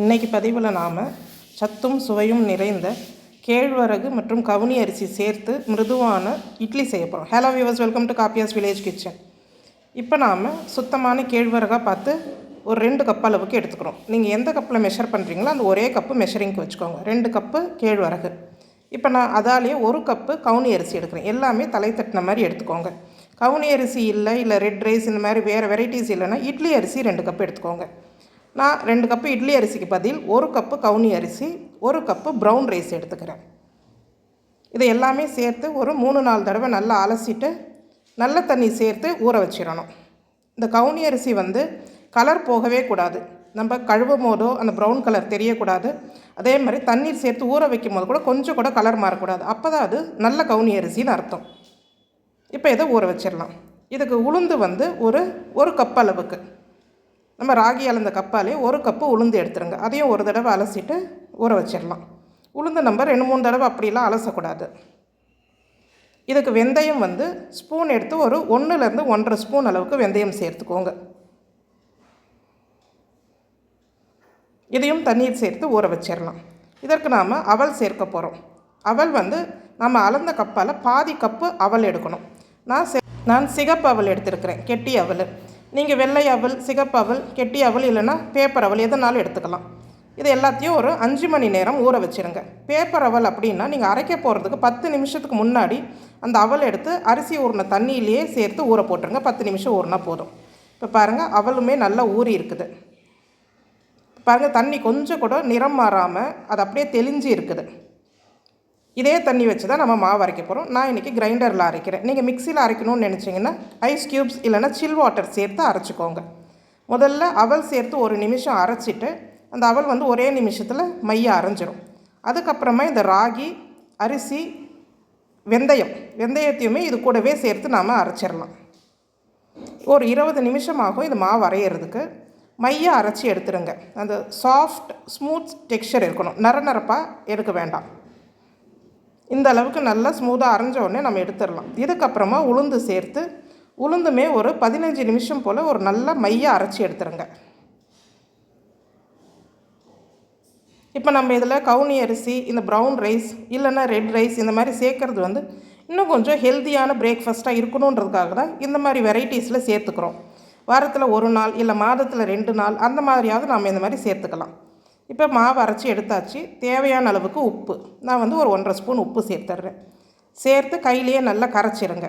இன்றைக்கி பதிவில் நாம் சத்தும் சுவையும் நிறைந்த கேழ்வரகு மற்றும் கவுனி அரிசி சேர்த்து மிருதுவான இட்லி செய்ய போகிறோம் hello viewers welcome to Kaapiyas village kitchen இப்போ நாம் சுத்தமான கேழ்வரகாக பார்த்து ஒரு ரெண்டு கப் அளவுக்கு எடுத்துக்கிறோம். நீங்கள் எந்த கப்பில் மெஷர் பண்ணுறீங்களோ அந்த ஒரே கப்பு மெஷரிங்க்கு வச்சுக்கோங்க. ரெண்டு கப்பு கேழ்வரகு. இப்போ நான் அதாலேயே ஒரு கப்பு கவுனி அரிசி எடுக்கிறேன். எல்லாமே தலை தட்டின மாதிரி எடுத்துக்கோங்க. கவுனி அரிசி இல்லை இல்லை ரெட் ரைஸ் இந்த மாதிரி வேறு வெரைட்டிஸ் இல்லைன்னா இட்லி அரிசி ரெண்டு கப்பு எடுத்துக்கோங்க. நான் ரெண்டு கப்பு இட்லி அரிசிக்கு பதில் ஒரு கப்பு கவுனி அரிசி ஒரு கப்பு ப்ரௌன் ரைஸ் எடுத்துக்கிறேன். இதை எல்லாமே சேர்த்து ஒரு மூணு நாலு தடவை நல்லா அலசிட்டு நல்ல தண்ணி சேர்த்து ஊற வச்சிடணும். இந்த கவுனி அரிசி வந்து கலர் போகவே கூடாது. நம்ம கழுவும் போதோ அந்த ப்ரௌன் கலர் தெரியக்கூடாது. அதே மாதிரி தண்ணீர் சேர்த்து ஊற வைக்கும் போது கூட கொஞ்சம் கூட கலர் மாறக்கூடாது. அப்போ தான் அது நல்ல கவுனி அரிசின்னு அர்த்தம். இப்போ இதை ஊற வச்சிடலாம். இதுக்கு உளுந்து வந்து ஒரு ஒரு கப் அளவுக்கு. நம்ம ராகி அளந்த கப்பாலே ஒரு கப்பு உளுந்து எடுத்துருங்க. அதையும் ஒரு தடவை அலசிட்டு ஊற வச்சிடலாம். உளுந்து நம்ம ரெண்டு மூணு தடவை அப்படிலாம் அலசக்கூடாது. இதுக்கு வெந்தயம் வந்து ஸ்பூன் எடுத்து ஒரு ஒன்றுலேருந்து ஒன்றரை ஸ்பூன் அளவுக்கு வெந்தயம் சேர்த்துக்கோங்க. இதையும் தண்ணீர் சேர்த்து ஊற வச்சிடலாம். இதற்கு நாம் அவல் சேர்க்க போகிறோம் அவல் வந்து நம்ம அளந்த கப்பால் பாதி கப்பு அவல் எடுக்கணும். நான் செ நான் சிகப்பு அவல் எடுத்திருக்கிறேன். கெட்டி அவல். நீங்கள் வெள்ளை அவல் சிகப்பு அவல் கெட்டி அவல் இல்லைன்னா பேப்பர் அவல் எதுனாலும் எடுத்துக்கலாம். இது எல்லாத்தையும் ஒரு அஞ்சு மணி நேரம் ஊற வச்சுருங்க. பேப்பர் அவல் அப்படின்னா நீங்கள் அரைக்க போகிறதுக்கு பத்து நிமிஷத்துக்கு முன்னாடி அந்த அவல் எடுத்து அரிசி ஊறின தண்ணியிலேயே சேர்த்து ஊற போட்டுருங்க. பத்து நிமிஷம் ஊறினா போதும். இப்போ பாருங்கள் அவலுமே நல்லா ஊறி இருக்குது. பாருங்கள் தண்ணி கொஞ்சம் கூட நிறம் மாறாமல் அது அப்படியே தெளிஞ்சு இருக்குது. இதே தண்ணி வச்சு தான் நம்ம மாவு அரைக்க போகிறோம் நான் இன்றைக்கி கிரைண்டரில் அரைக்கிறேன். நீங்கள் மிக்சியில் அரைக்கணும்னு நினச்சிங்கன்னா ஐஸ் க்யூப்ஸ் இல்லைன்னா சில் வாட்டர் சேர்த்து அரைச்சிக்கோங்க. முதல்ல அவல் சேர்த்து ஒரு நிமிஷம் அரைச்சிட்டு அந்த அவல் வந்து ஒரே நிமிஷத்தில் மைய அரைஞ்சிரும். அதுக்கப்புறமா இந்த ராகி அரிசி வெந்தயம் வெந்தயத்தையுமே இது கூடவே சேர்த்து நாம் அரைச்சிடலாம் ஒரு இருபது நிமிஷம் ஆகும் இது மாவு அரையிறதுக்கு. மைய அரைச்சி எடுத்துருங்க. அந்த சாஃப்ட் ஸ்மூத் டெக்ஸ்சர் இருக்கணும். நர நரப்பாக எடுக்க வேண்டாம். இந்த அளவுக்கு நல்லா ஸ்மூத்தாக அரைஞ்ச உடனே நம்ம எடுத்துடலாம். இதுக்கப்புறமா உளுந்து சேர்த்து உளுந்துமே ஒரு பதினஞ்சு நிமிஷம் போல் ஒரு நல்ல மைய அரைச்சி எடுத்துருங்க. இப்போ நம்ம இதில் கவுனி அரிசி இந்த ப்ரௌன் ரைஸ் இல்லைன்னா ரெட் ரைஸ் இந்த மாதிரி சேர்க்குறது வந்து இன்னும் கொஞ்சம் ஹெல்த்தியான பிரேக்ஃபாஸ்ட்டாக இருக்கணுன்றதுக்காக தான் இந்த மாதிரி வெரைட்டிஸில் சேர்த்துக்கிறோம். வாரத்தில் ஒரு நாள் இல்லை மாதத்தில் ரெண்டு நாள் அந்த மாதிரியாவது நம்ம இந்த மாதிரி சேர்த்துக்கலாம். இப்போ மாவு அரைச்சி எடுத்தாச்சு. தேவையான அளவுக்கு உப்பு. நான் வந்து ஒரு ஒன்றரை ஸ்பூன் உப்பு சேர்த்துட்றேன் சேர்த்து கையிலேயே நல்லா கரைச்சிருங்க.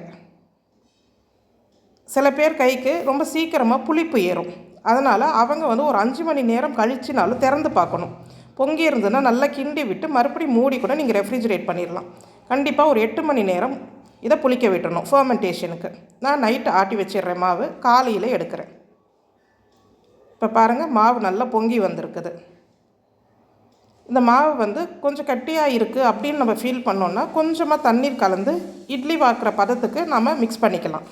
சில பேர் கைக்கு ரொம்ப சீக்கிரமாக புளிப்பு ஏறும். அதனால் அவங்க வந்து ஒரு அஞ்சு மணி நேரம் கழிச்சினாலும் திறந்து பார்க்கணும். பொங்கி இருந்ததுன்னா நல்லா கிண்டி விட்டு மறுபடியும் மூடி கூட நீங்கள் ரெஃப்ரிஜிரேட் பண்ணிடலாம் கண்டிப்பாக ஒரு எட்டு மணி நேரம் இதை புளிக்க விட்டணும் ஃபர்மெண்டேஷனுக்கு. நான் நைட்டு ஆட்டி வச்சிடுறேன் மாவு. காலையில் எடுக்கிறேன். இப்போ பாருங்கள் மாவு நல்லா பொங்கி வந்திருக்குது. இந்த மாவு வந்து கொஞ்சம் கட்டியாக இருக்குது அப்படின்னு நம்ம ஃபீல் பண்ணோன்னா கொஞ்சமாக தண்ணீர் கலந்து இட்லி வாக்குற பதத்துக்கு நம்ம மிக்ஸ் பண்ணிக்கலாம்.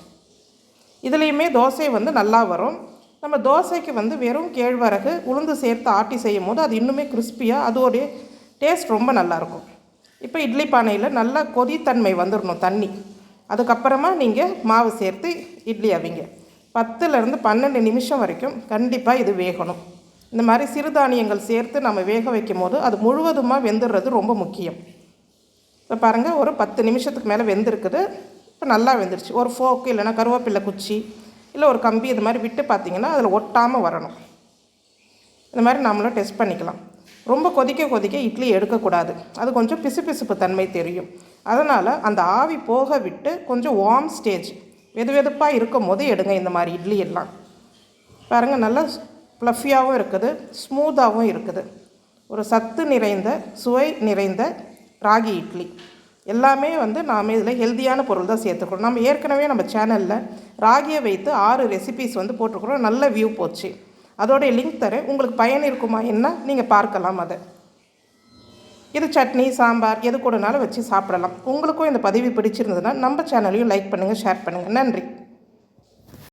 இதுலேயுமே தோசை வந்து நல்லா வரும். நம்ம தோசைக்கு வந்து வெறும் கேழ்வரகு உளுந்து சேர்த்து ஆட்டி செய்யும் போது அது இன்னுமே கிறிஸ்பியாக அதோடைய டேஸ்ட் ரொம்ப நல்லாயிருக்கும் இப்போ இட்லி பானையில் நல்லா கொதித்தன்மை வந்துடணும் தண்ணி. அதுக்கப்புறமா நீங்கள் மாவு சேர்த்து இட்லி அவிங்க. பத்துலேருந்து பன்னெண்டு நிமிஷம் வரைக்கும் கண்டிப்பாக இது வேகணும். இந்த மாதிரி சிறுதானியங்கள் சேர்த்து நம்ம வேக வைக்கும் போது அது முழுவதுமாக வெந்துடுறது ரொம்ப முக்கியம். இப்போ பாருங்கள் ஒரு பத்து நிமிஷத்துக்கு மேலே வெந்திருக்குது. இப்போ நல்லா வெந்துருச்சு. ஒரு ஃபோக்கு இல்லைனா கருவேப்பிலை குச்சி இல்லை ஒரு கம்பி இது மாதிரி விட்டு பார்த்திங்கன்னா அதில் ஒட்டாமல் வரணும். இந்த மாதிரி நம்மளும் டெஸ்ட் பண்ணிக்கலாம். ரொம்ப கொதிக்க கொதிக்க இட்லி எடுக்கக்கூடாது. அது கொஞ்சம் பிசு பிசுப்பு தன்மை தெரியும். அதனால் அந்த ஆவி போக விட்டு கொஞ்சம் வார்ம் ஸ்டேஜ் வெது வெதுப்பாக இருக்கும் போது எடுங்க இந்த மாதிரி இட்லி எல்லாம். பாருங்கள் நல்லா ஃப்ளஃபியாகவும் இருக்குது ஸ்மூத்தாகவும் இருக்குது. ஒரு சத்து நிறைந்த சுவை நிறைந்த ராகி இட்லி. எல்லாமே வந்து நாம் இதில் ஹெல்த்தியான பொருள் தான் சேர்த்துக்கிறோம் நம்ம ஏற்கனவே நம்ம சேனலில் ராகியை வைத்து ஆறு ரெசிபீஸ் வந்து போட்டிருக்கிறோம். நல்ல வியூ போச்சு. அதோடைய லிங்க் தரேன். உங்களுக்கு பயன் இருக்குமா என்ன? நீங்கள் பார்க்கலாம் அதை. இது சட்னி சாம்பார் எது கூடனாலும் வச்சு சாப்பிடலாம். உங்களுக்கும் இந்த பதிவு பிடிச்சிருந்ததுன்னா நம்ம சேனலையும் லைக் பண்ணுங்கள் ஷேர் பண்ணுங்கள் நன்றி.